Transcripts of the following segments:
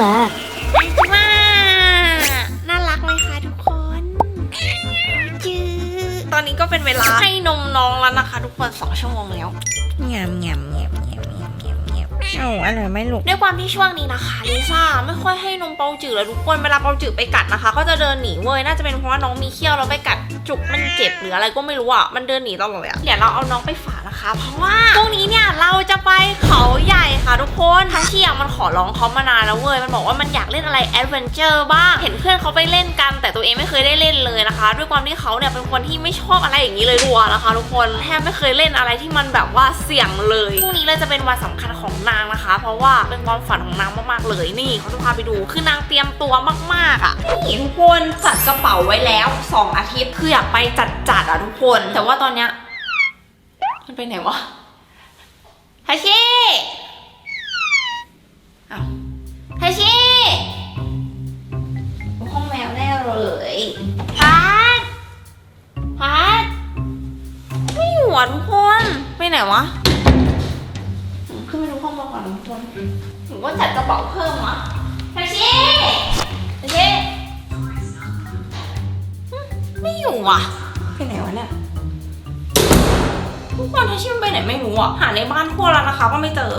ชูมา ว้าน่ารักไหมคะทุกคนจือตอนนี้ก็เป็นเวลาให้นมน้องแล้วนะคะ ทุกคนสองชั่วโมงแล้วเงียบเงียบเงียบ เงียบเอ้าอะไรไม่ลูกด้วยความที่ช่วงนี้นะคะลิซ่าไม่ค่อยให้นมเปาจืดแล้วทุกคนเวลาเปาจืดไปกัดนะคะเขาจะเดินหนีเว้ยน่าจะเป็นเพราะว่าน้องมีเขี้ยวแล้วไปกัดจุกมันเจ็บหรืออะไรก็ไม่รู้อะมันเดินหนีตลอดเลยเดี๋ยวเราเอาน้องไปฝากนะคะ เพราะว่าพรุ่งนี้เนี่ยเราจะไปเขาใหญ่ค่ะทุกคนทัชชี่อะมันขอร้องเขามานานแล้วเว้ยมันบอกว่ามันอยากเล่นอะไรแอดเวนเจอร์บ้างเห็นเพื่อนเขาไปเล่นกัน แต่ตัวเองไม่เคยได้เล่นเลยนะคะ ด้วยความที่เขาเนี่ยเป็นคนที่ไม่ชอบอะไรอย่างนี้เลยทัวนะคะ ทุกคนแทบไม่เคยเล่นอะไรที่มันแบบว่าเสี่ยงเลยพรุ่งนี้เลยจะเป็นวันสำคัญของนางนะคะ เพราะว่าเป็นความฝันของนางมากๆเลยนี่เขาจะพาไปดู คือนางเตรียมตัวมากๆอะนี่ทุกคนจัดกระเป๋าไว้แล้วสองอาทิตย์คืออยากไปจัดจัดๆอะทุกคน แต่ว่าตอนเนี้ยมันไปไหนวะฮาชิอ้าวฮาชิห้องแมวแน่เลยพัดพัดไม่อยู่อะทุกคน ไปไหนวะ ขึ้นไปดูห้องมาก่อนทุกคนหรือว่าจัดกระเป๋าเพิ่มวะแท็กซี่แท็กซี่หึไม่อยู่ว่ะไปไหนวะเนี่ยทุกคนแท็กซี่มันไปไหนไม่รู้อะหาในบ้านทั่วแล้วนะคะ ก็ไม่เจอ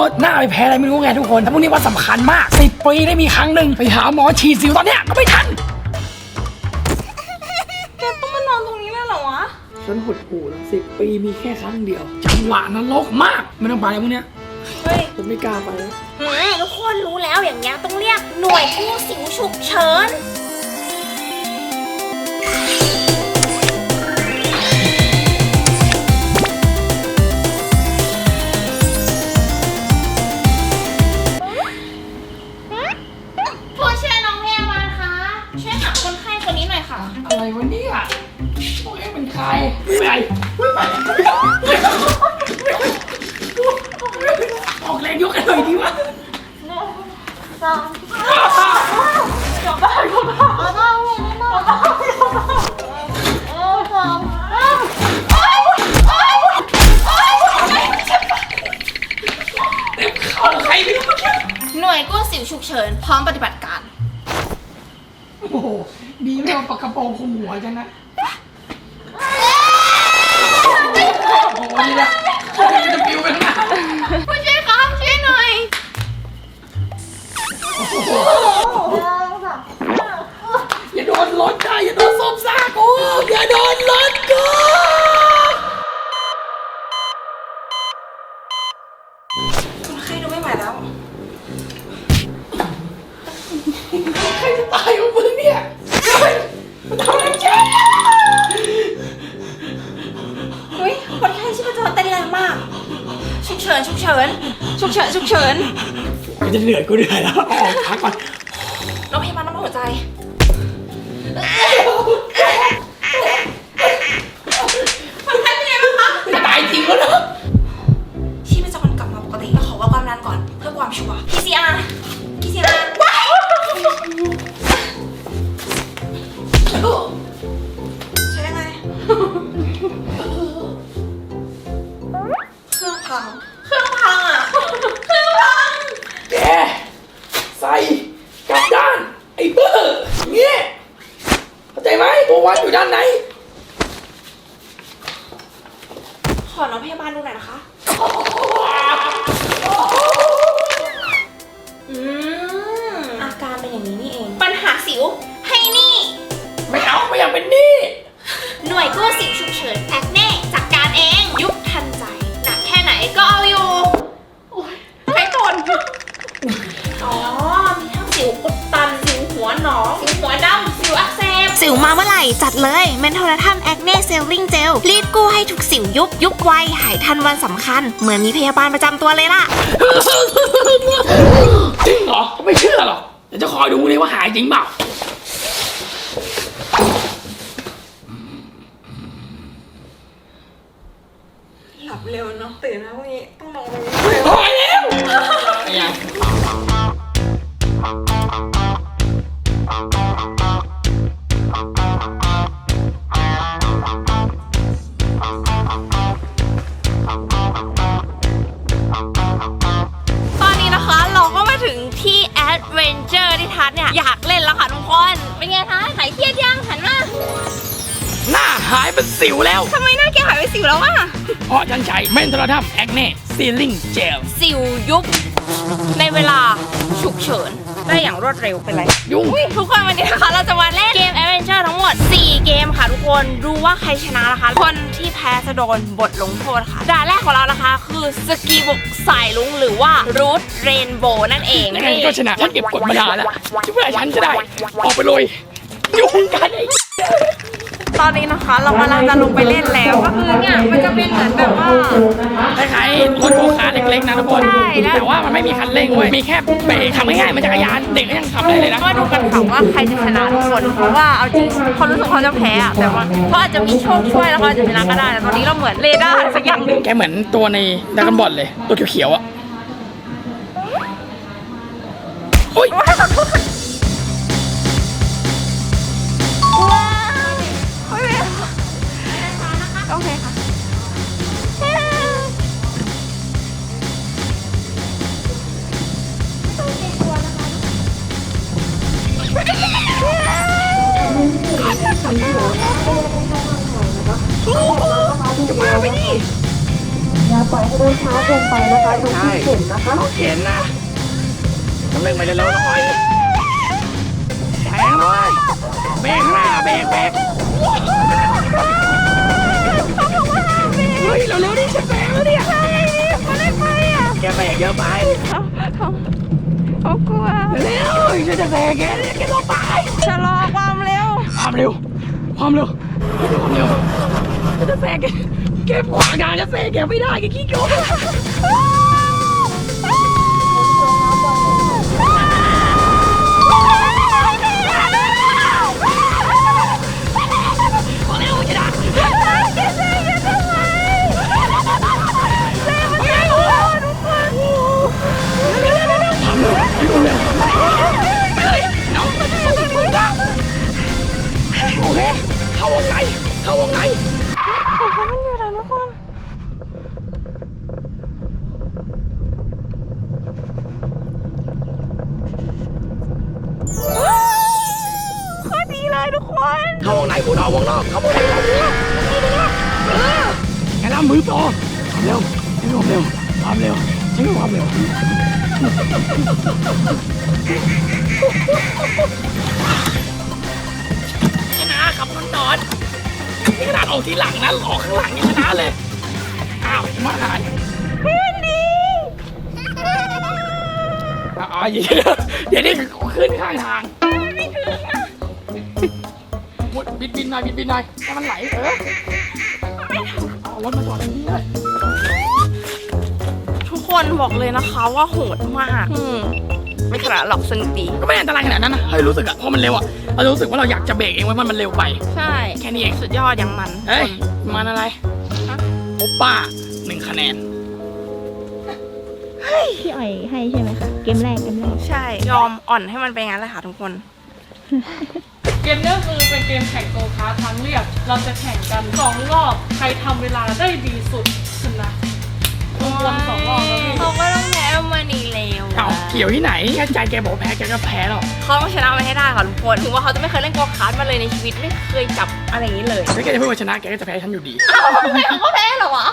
ขึ้นเต็มไปหมดหน้าไปแพ้อะไรไม่รู้ไงทุกคนแต่พวกนี้ว่าสำคัญมากสิบปีได้มีครั้งหนึ่งไปหาหมอฉีดสิวตอนเนี้ยก็ไม่ทัน แกต้องมานอนตรงนี้เลยเหรอวะ ฉันหดหูแล้วสิบปีมีแค่ครั้งเดียว จังหวะนรกมากไม่ต้องไปแล้วพวกเนี้ยเฮ้ยผมไม่กล้าไปแล้วหืมทุกคนรู้แล้วอย่างเงี้ยต้องเรียกหน่วยกู้สิวฉุกเฉิน ไปไม่ไปออกแรงยกกันหน่อยดีวะสองกลับบ้านกลับบ้านกลับบ้านกลับบ้านเออสองโอ๊ยโอ๊ยโอ๊ยเอาใครไม่รู้หน่วยกู้สิวฉุกเฉินพร้อมปฏิบัติการ โอ้โหดีไม่เอาปากกระโปรงคุมหัวฉันนะ โอ้โหนี่นะจะปิวไปข้างหน้าผู้ช่วยครับช่วยหน่อยอย่าโดนรถได้อย่าโดนส้มซ่ากูอย่าโดน ฉินฉุกเฉินฉุกเฉินกูจะเหนื่อยกูเหนื่อยแล้วออกพักก่อนโรงพยาบาลน้ำหัวใจ คนไข้เป็นไงบ้างคะจะตายจริงแล้วนะชีพจรกลับมาปกติแล้วขอว่าความดันก่อนเพื่อความชัวร์ PCR PCR ใช้ยังไงเครื่องพังเครื่องพัง ทุกสิวยุบยุบไวหายทันวันสำคัญ เหมือนมีพยาบาลประจำตัวเลยล่ะ จริงเหรอ ไม่เชื่อหรอกเดี๋ยวจะคอยดูเลยว่าหายจริงเปล่า เพราะฉันใช้เมนทรทัมแอคเน่ซีลิงเจลสิวยุบในเวลาฉุกเฉิน ได้อย่างรวดเร็วเป็นไร ยุ่งอุ๊ยทุกคนวันนี้นะคะ เราจะมาเล่นเกม a อ v e n t u r e ทั้งหมด 4 เกมค่ะทุกคนดูว่าใครชนะนะคะ คนที่แพ้จะโดนบทลงโทษค่ะด่านแรกของเรานะคะ คือสกีบุกสายลุงหรือว่ารูทเรนโบว์นั่นเองยังไงก็ชนะฉันเก็บกดมานานแล้วคิดว่าฉันจะได้ ออกไปเลยยุ่งกันไอ้ ตอนนี้นะคะเรากำลังจะลงไปเล่นแล้วก็คือเนี่ยมันจะเป็นเหมือนแบบว่าคล้ายๆรถโกคาร์ทเล็กๆนะทุกคนใช่แล้วแต่ว่ามันไม่มีคันเร่งเว้ย มีแค่เบรกทำง่ายๆมันจักรยานเด็กก็ยังทำได้เลยนะมาดูกันค่ะว่าใครจะชนะทุกคนเพราะว่าเอาจริงเขารู้สึกเขาจะแพ้อะแต่ว่าเขาอาจจะมีโชคช่วยแล้วเขาอาจจะชนะก็ได้แต่ตอนนี้เราเหมือนเรดาร์สักอย่างหนึ่งแกเหมือนตัวในดรากันบอลเลย ตัวเขียวๆอะโอ้ยว้าวโอ ปล่อยให้เดินช้าเกินไปนะคะดูที่เข็มนะคะเขาเขียนนะทำเร่งไปเร็วๆหน่อยแซงเลยเบรกหน้าเบรกเบรกเฮ้ยเร็วๆดิฉันแซงแล้วเนี่ยไม่ได้ไปอะแกเบรกเยอะไปเขาเขาเขากลัวเร็วฉันจะแซงแกเนี่ยแกต้องไปชะลอความเร็วความเร็วความเร็วความเร็วฉันจะแซงแก แกขวางทางจะเซงแกไม่ได้แกขี้โกง นะขับนอนนอนนี่ขนาดออกทีหลังนะออกข้างหลังยังชนะเลย อ้าวมาหายเพื่อนดีอ๋อเดี๋ยวเดี๋ยวนี่ขึ้นข้างทางหมดบิดบินหน่อยบิดบินหน่อยให้มันไหลเออเอารถมาจอดตรงนี้เลยทุกคนบอกเลยนะคะว่าโหดมากอืม ไม่ขนาดหรอกสนุกดี ก็ไม่ได้อันตรายขนาดนั้นนะเฮ้ยรู้สึกอะพอมันเร็วอะเรารู้สึกว่าเราอยากจะเบรกเองว่ามันเร็วไป ใช่ แค่นี้เองสุดยอดอย่างมันเฮ้ยมันอะไรโอป้าหนึ่งคะแนนพี่อ่อยให้ใช่ไหมคะ เกมแรกเกมแรกใช่ ยอมอ่อนให้มันไปงั้นเลยค่ะทุกคน เกมนี้คือเป็นเกมแข่งโกคาร์ททางเรียบ เราจะแข่งกันสองรอบ ใครทำเวลาได้ดีสุดชนะวนๆสองรอบแล้วพี่เขาก็ต้อง แพ้มานีเลวเอาเกี่ยวที่ไหนแค่ใจแกบอกว่าแพ้แกก็แพ้หรอกเขาต้องชนะมันให้ได้ค่ะทุกคนถึงว่าเขาจะไม่เคยเล่นโกคาร์ดมาเลยในชีวิตไม่เคยจับอะไรอย่างนี้เลยถ้าแกจะพูดว่าชนะแกก็จะแพ้ฉันอยู่ดีอ้าวทำไมเขาก็แพ้เหรอวะ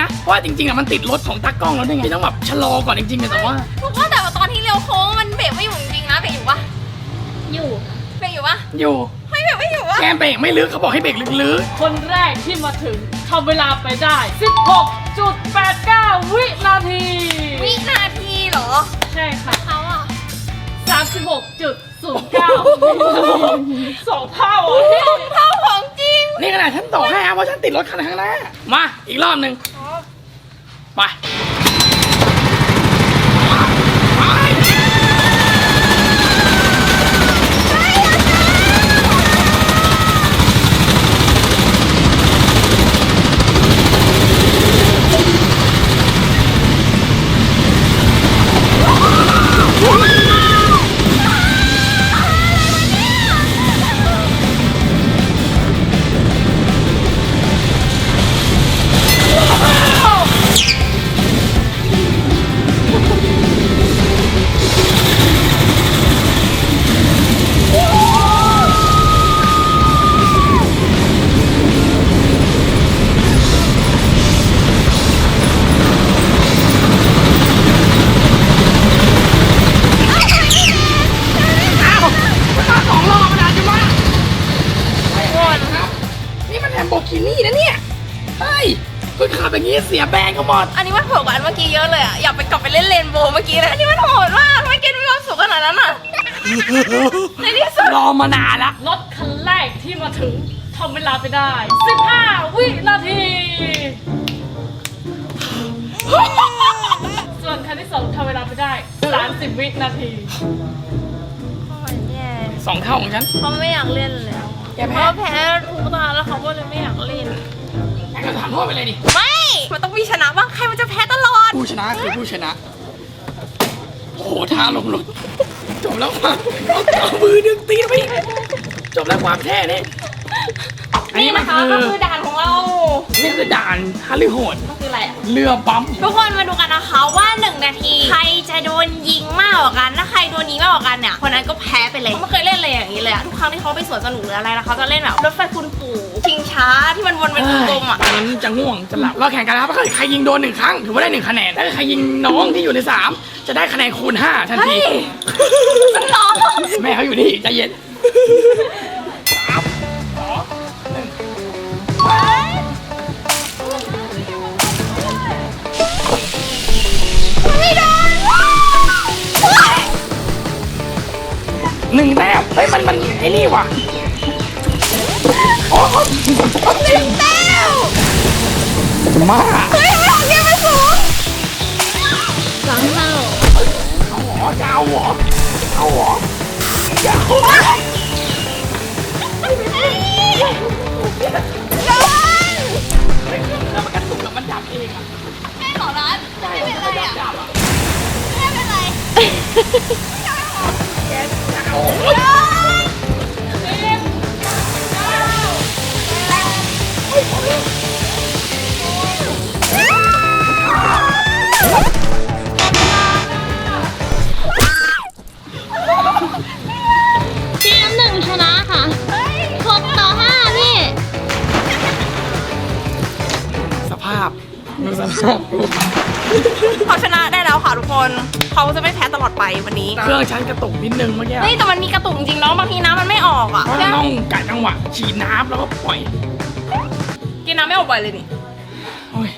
นะ เพราะว่าจริงๆอะมันติดรถของตากล้องแล้วด้วยไงต้องแบบชะลอก่อนจริงๆอะแต่ว่า ทุกคนแต่ว่าตอนที่เลี้ยวโค้งมันเบรกไม่อยู่จริงๆนะเบรกอยู่ปะอยู่เบรกอยู่ปะอยู่ไม่เบรกไม่อยู่ปะแกมเบรกไม่ลึกเขาบอกให้เบรกลึกคนแรกที่มาถึงทำเวลาไปได้ 16.89 วินาที วินาทีเหรอใช่ค่ะ เขาอะ36.09สองเท่าอะพี่เท่าของจริง ๆ นี่ขนาดฉันต่อให้นะเพราะฉันติดรถคันข้างหน้ามาอีกรอบหนึ่งไป ไป เล่นเรนโบว์เมื่อกี้เลยอันนี้มันโหดมากทำไมเกณฑ์มีความสุขขนาดนั้นอะในที่สุดรอมานานละรถคันแรกที่มาถึงทำเวลาไปได้ 15 วินาที ส่วนคันที่สองทำเวลาไปได้ 30 วินาทีสองเท่าของฉันเขาไม่อยากเล่นแล้วแกแพ้เขาแพ้ทุกตาแล้วเขาก็เลยไม่อยากเล่นแกก็ถามโทษไปเลยดิ ไม่ มันต้องมีชนะบ้าง ใครมันจะแพ้ตลอด ผู้ชนะคือผู้ชนะ โอ้โหท่าลงรถจบแล้วความเอามือดึงตีนไปอีกจบแล้วความแท้เนี่ยอันนี้มันนะคะคือก็คือด่านของเรา นี่คือด่านฮาริโหดก็คืออะไรอะเรือปั๊ม ทุกคนมาดูกันนะคะว่า 1 นาที ใครจะโดน ครั้งที่เขาไปสวนสนุกหรืออะไรนะเขาจะเล่นแบบรถไฟคุณปู่ชิงช้าที่มันวนเป็นวงกลมอะอันนั้นจะง่วงจะหลับเราแข่งกันนะครับถ้าเกิดใครยิงโดนหนึ่งครั้งถือว่าได้หนึ่งคะแนนถ้าใครยิงน้องที่อยู่ในสามจะได้คะแนนคูณห้าทันทีเฮ้ยมันร้อนแม่เขาอยู่นี่ใจเย็น หนึ่งแต้มเฮ้ยมันมันไอ้นี่ว่ะอ๋อหนึ่งแต้วมาเฮ้ยไม่ของเกมมันสูงเอาหรอจะเอาหรอเอาหรอจะเอาหรอโดนเฮ้ยแล้วมันกระตุกแล้วมันดับเองอะแม่ของร้านไม่เป็นไรอะดับอะไม่เป็นไรโอ้ย ทีมหนึ่งชนะค่ะหกต่อห้าพี่ สภาพดูสภาพ เขาชนะได้แล้ว ค่ะทุกคนเขาจะไม่แพ้ตลอดไปวันนี้ เครื่องฉันกระตุกนิดนึงเมื่อกี้เฮ้ยแต่มันมีกระตุกจริงๆเนาะบางทีน้ำมันไม่ออกอะ เพราะเราต้องกะจังหวะฉีดน้ำแล้วก็ปล่อย กินน้ำไม่ออกบ่อยเลยนี่โอ้ย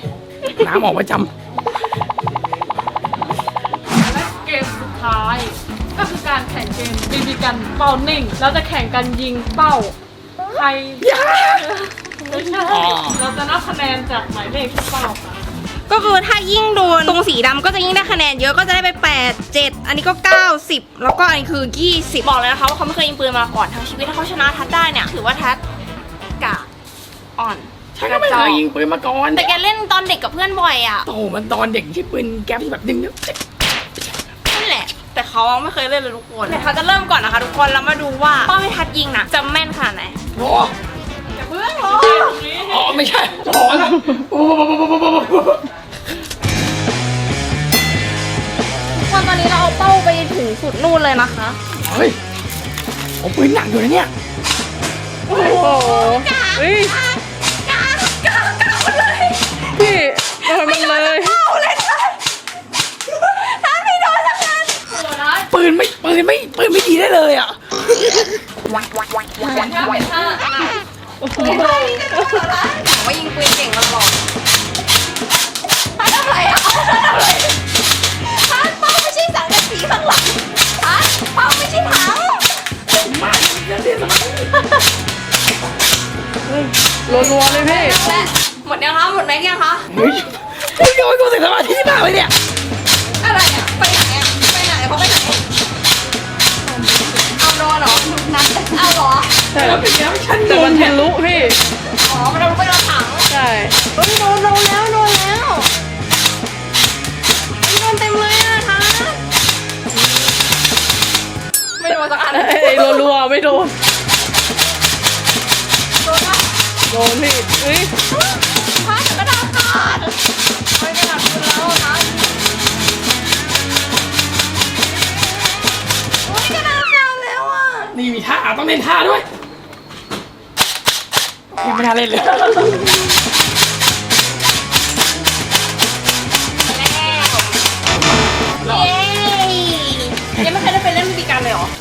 น้ำออกประจและเกมสุดท้าย ก็คือการแข่งเกมบีบีกันเป้านิ่งแล้วจะแข่งกันยิงเป้าใครำอย่าไม่ใช่อ๋อเราจะนับคะแนนจากหมายเลขที่เป้าค่ะ ก็คือถ้ายิ่งโดนตรงสีดำก็จะยิ่งได้คะแนนเยอะก็จะได้ไป 8 7 อันนี้ก็9 10แล้วก็อันนี้คือ 20 บอกเลยนะคะว่าเขาไม่เคยยิงปืนมาก่อนทั้งชีวิตถ้าเขาชนะทัดได้เนี่ยถือว่าทัดกะอ่อนฉันก็ไม่เคยยิงปืนมาก่อนแต่แกเล่นตอนเด็กกับเพื่อนบ่อยอะโอ้โหมันตอนเด็กที่ปืนแก๊ปที่แบบดึงเนี่ยนั่นแหละ แต่เขาไม่เคยเล่นเลยทุกคนเดี๋ยวทัดจะเริ่มก่อนนะคะ ทุกคนแล้วมาดูว่าเป้าที่ทัดยิงน่ะจะแม่นขนาดไหนโอ้อย่าเพิ่งรอตรงนี้อ๋อไม่ใช่โอ้ คนตอนนี้เราเอาเป้าไปถึงสุดนู่นเลยนะคะ เฮ้ยโอ้ปืนหนักอยู่นะเนี่ย โอ้โหเฮ้ยพี่โดนมันเลยปืนไม่ปืนไม่ปืนไม่ดีได้เลยอะยิงปืนเก่งมาก่อนทำอะไรอะ ข้างหลังฮะเปาไม่ใช่ถังมาเรียนเรียนัวเลยพี่หมดยังคะหมดไหมยังคะเฮ้ยเฮ้ยยัไม่กูถึงสมาธิที่บ้าเลยเนี่ยอะไรเนี่ยไปไหนอะไปไหนเขาไปไหนเอานอนเหรอนัดเอาหรอแต่แล้วเป็นยังวฉันแต่มันทะลุพี่อ๋อมันเอาไปโดนถังใช่เฮ้ยโดนเราแล้วโดนแล้ว โดนสักอันเอ้ยรัวๆไม่โดน โดนปะโดนพี่เอ้ยพัดกระดาษขาดไม่กระดาษคุณแล้วอะคะโอ้ยกระดาษขาดแล้วอะนี่มีท่าต้องเล่นท่าด้วยยังไม่น่าเล่นเลย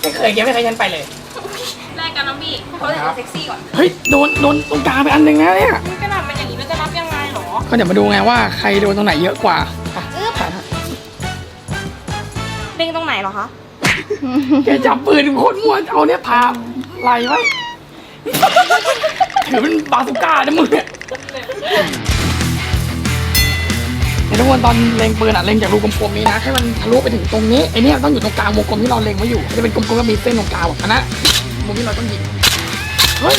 ไม่เคยแกไม่เคยยันไปเลย แรกกันน้องบี้เขาจะเซ็กซี่ก่อนเฮ้ยโดนโดนตรงกลางไปอันหนึ่งนะเนี่ยนี่กระดาษเป็นอย่างนี้แล้วจะรับยังไงหรอก็เดี๋ยวมาดูไงว่าใครโดนตรงไหนเยอะกว่าอะถ่ายนะเด้งตรงไหนเหรอคะแกจับปืนโคตรมั่วเอาเนี่ยพาไหลไว้ถือเป็นบาสุก้านะมึงเนี่ยเดี๋ยว ทุกคนตอนเล็งปืนอะเล็งจากรูกลมๆนี้นะให้มันทะลุไปถึงตรงนี้ไอเนี่ยต้องอยู่ตรงกลางวงกลมที่เราเล็งไว้อยู่จะเป็นกลมๆก็มีเส้นตรงกลางอันนั้นมุมที่เราต้องยิงเฮ้ย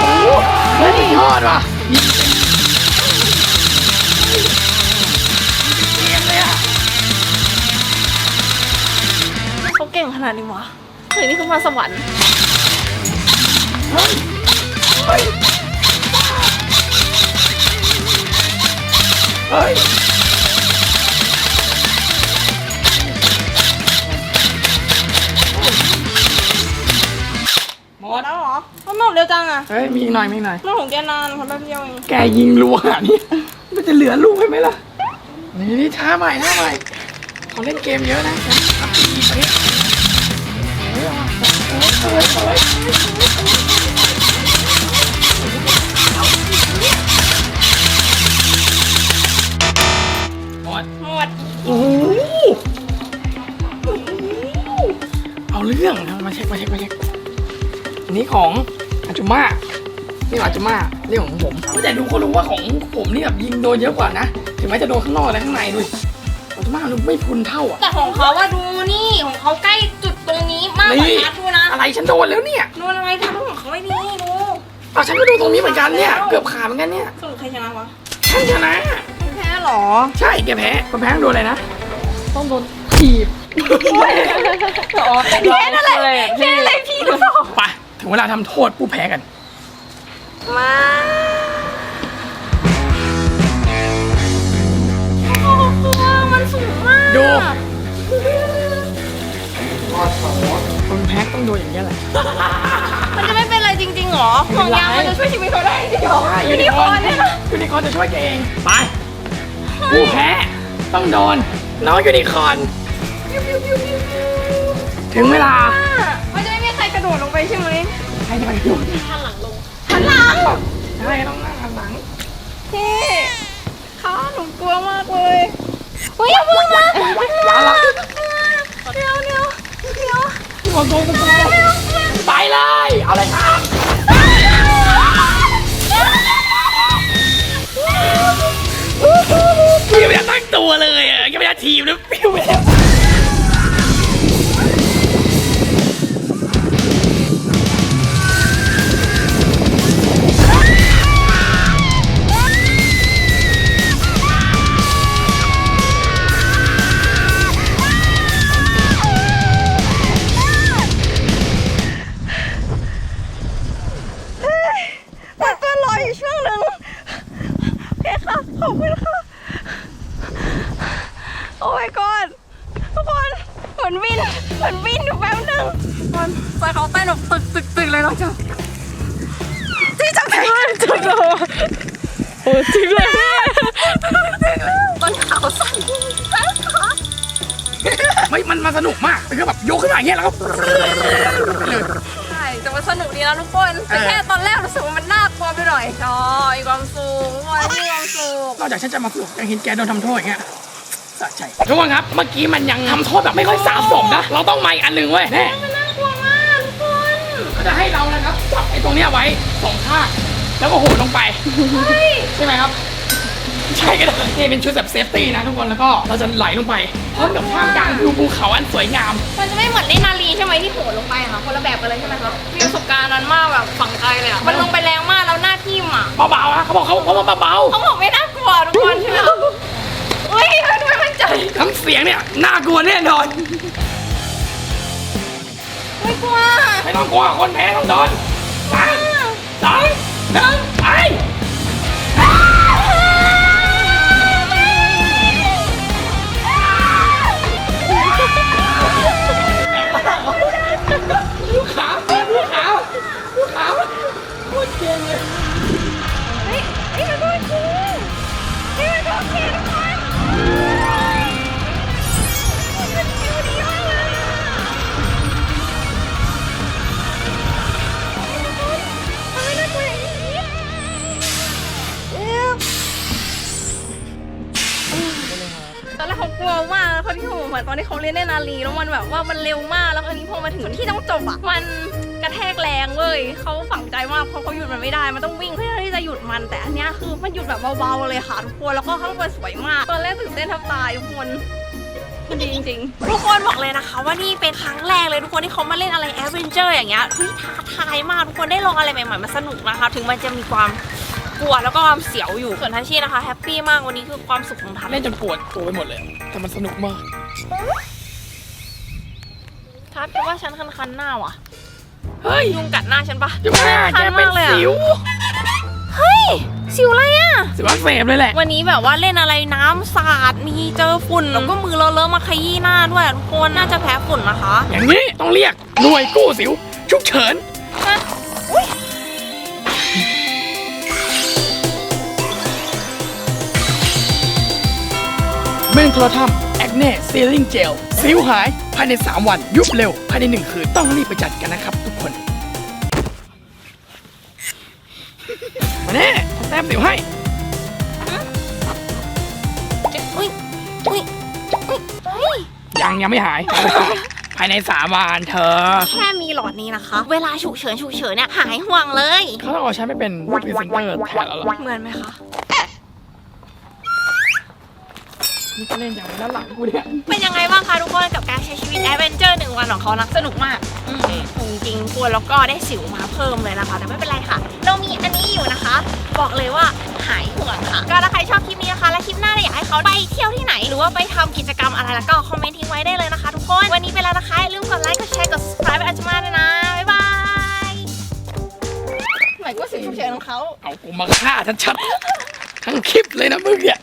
โหเฮ้ยยอดว่ะเกมเลยอะเขาเก่งขนาดนี้วะเฮ้ยนี่คือมาสวรรค์เฮ้ย เฮ้ยเฮ้ยหมหมดดแล้วเหรอทำไมหมดเร็วจังอะเฮ้ย มีอีกหน่อย มีอีกหน่อย เรื่องของแกนานเขาแป๊บเดียวเองแกยิงรัวขนาดนี้มันจะเหลือลูกให้ไหมล่ะ นี่นี่ท่าใหม่ท่าใหม่เขาเล่นเกมเยอะนะฉันอัพปีไปเนี่ยเฮ้ยเอาว่ะเฮ้ยเฮ้ยเฮ้ยหม รื่องนะมาเช็คมาเช็คมาเช็คอันนี้ของอาจุมานี่ของอาจุมาเรื่องของผมแต่ดูก็รู้ว่าของผมนี่แบบยิงโดนเยอะกว่านะถึงแม้จะโดนข้างนอกและข้างในด้วยอาจุมาดูไม่พุนเท่าอะแต่ของเขาว่าดูนี่ของเขาใกล้จุดตรงนี้มากกว่านี่ทัดดูนะอะไรฉันโดนแล้วเนี่ยดูอะไรทัดดูของเขาไม่ดีดูเอาฉันก็ดูตรงนี้เหมือนกันเนี่ยเกือบขาดเหมือนกันเนี่ยสรุปใครชนะวะฉันชนะแพ้เหรอ ใช่แกแพ้คนแพ้ต้องโดนอะไรนะ ต้องโดนถีบอ๋อ แพ้นั่นแหละแพ้อะไรพี่หรือเปล่าไปถึงเวลาทำโทษผู้แพ้กัน มาโอ้โหมันสูงมาก ดู คนแพ้ต้องโดนอย่างนี้ยแหละ มันจะไม่เป็นไรจริงๆหรอห่วงยางมันจะช่วยชีวิตเขาได้จริงหรอใช่ยูนิคอร์นเนี่ยนะยูนิคอร์นจะช่วยแกเอง ไป ผู้แพ้ต้องโดนน้องยูนิคอร์น ถึงเวลามันจะไม่มีใครกระโดดลงไปใช่ไหมให้จะไปดูหันหลังใช่ต้องนั่งหันหลังพี่ขาหนูกลัวมากเลยเฮ้ยอย่าเพิ่งนะอย่าหลังเดี๋ยวเดี๋ยวเดี๋ยวที่คนโดนกูไปเลยเอาเลยครับพี่ไม่ได้ตั้งตัวเลยอะยังไม่ได้ทีมนะปิ้วไปแล้ว ม่มันมันสนุกมากเป็นแบบยกขึ้นมาอย่างเงี้ยแล้วก็เลยใช่แต่มันสนุกดีนะทุกคนแต่แค่ตอนแรกรู้สึกว่ามันน่ากลัวไปหน่อยอ๋อมีความสุขทุกคนมีความสุขนอกจากฉันจะมาฝึกยังเห็นแกโดนทำโทษอย่างเงี้ยสะใจทุกคนครับ เมื่อกี้มันยังทำโทษแบบไม่ค่อยสาสมนะ เราต้องมาอีกอันหนึ่งเว้ยแน่มันน่ากลัวมากทุกคนเขาจะให้เราจับไอ้ตรงเนี้ยไว้สองข้างแล้วก็โหนลงไปใช่ไหมครับ ใช่ก็ได้นี่เป็นชุดแบบเซฟตี้นะทุกคนแล้วก็เราจะไหลลงไปพร้อมกับท่ามกลางวิวภูเขาอันสวยงาม มันจะไม่เหมือนเล่นนาลีใช่ไหมที่โผล่ลงไปอะค่ะคนละแบบกันเลยใช่ไหมครับมีประสบการณ์นั้นมากแบบฝังใจเลยอะมันลงไปแรงมากแล้วหน้าทิ่มอะเบาๆนะเขาบอกเขาเขามาเบาเขาบอกไม่น่ากลัวทุกคนใช่ไหมเฮ้ยทำไมมั่นใจๆทั้งเสียงเนี่ยน่ากลัวแน่นอน ไม่กลัว ไม่ต้องกลัวคนแพ้ต้องโดน เขากลัวมากเขาที่เขาบอกเหมือนตอนที่เขาเล่นในนาลีแล้วมันแบบว่ามันเร็วมากแล้วอันนี้พอมาถึงที่ต้องจบอะมันกระแทกแรงเว้ยเขาฝังใจมากเพราะเขาหยุดมันไม่ได้ มันต้องวิ่งเพื่อที่จะหยุดมัน แต่อันเนี้ยคือมันหยุดแบบเบาๆเลยค่ะทุกคนแล้วก็ข้างบนสวยมาก ตอนแรกตื่นเต้นแทับตายทุกคนมันดีจริงๆ ทุกคนบอกเลยนะคะว่านี่เป็นครั้งแรกเลยทุกคนที่เขามาเล่นอะไรแอดเวนเจอร์อย่างเงี้ยเฮ้ยท้าทายมากทุกคนได้ลองอะไรใหม่ๆมาสนุกนะคะ ถึงมันจะมีความ กลัวแล้วก็ความเสียวอยู่ ส่วนทัชชี่นะคะแฮปปี้มากวันนี้คือความสุขของทัชเล่นจนปวดตัวไปหมดเลย แต่มันสนุกมาก ทัชว่าฉันคันๆหน้าว่ะ เฮ้ยยุงกัดหน้าฉันปะจะมาแกเป็นสิวเฮ้ย สิวอะไรอะสิวอักเสบเลยแหละ วันนี้แบบว่าเล่นอะไรน้ำสาด มีเจอฝุ่น แล้วก็มือเลอะๆมาขยี้หน้าด้วยทุกคนน่าจะแพ้ฝุ่นนะคะ อย่างนี้ต้องเรียกหน่วยกู้สิวฉุกเฉิน เมนโครทัมแอคเน่ซีลิงเจลสิวหาย ภายใน 3 วัน ยุบเร็ว ภายใน 1 คืน ต้องรีบไปจัดกันนะครับทุกคน มาแน่ฉันแต้มสิวให้อุ้ยอุ้ยอุ้ยเฮ้ยยังยังไม่หาย ภายใน3วันเธอ แค่มีหลอดนี้นะคะ เวลาฉุกเฉินฉุกเฉินเนี่ยหายห่วงเลย เขาต้องเอาฉันไปเป็นพรีเซนเตอร์แทนแล้วเหรอเหมือนไหมคะ นี่จะเล่นอย่างไรด้านหลังกูเนี่ยเป็นยังไงบ้างคะทุกคนกับการใช้ชีวิตแอดเวนเจอร์หนึ่งวันของเขานะสนุกมากอืมจริงๆกลัวแล้วก็ได้สิวมาเพิ่มเลยนะคะแต่ไม่เป็นไรค่ะ เรามีอันนี้อยู่นะคะ บอกเลยว่าหายห่วงค่ะ ก็ถ้าใครชอบคลิปนี้นะคะ และคลิปหน้าเนี่ยอยากให้เขาไปเที่ยวที่ไหน หรือว่าไปทำกิจกรรมอะไรแล้วก็คอมเมนต์ทิ้งไว้ได้เลยนะคะ ทุกคนวันนี้ไปแล้วนะคะอย่าลืมกดไลค์กดแชร์กด subscribe ไปอาจมาด้วยนะบ๊ายบายหมายก็สิวฉุกเฉินของเขาเอากูมาฆ่าชัดๆทั้งคลิปเลยนะมึงเนี่ย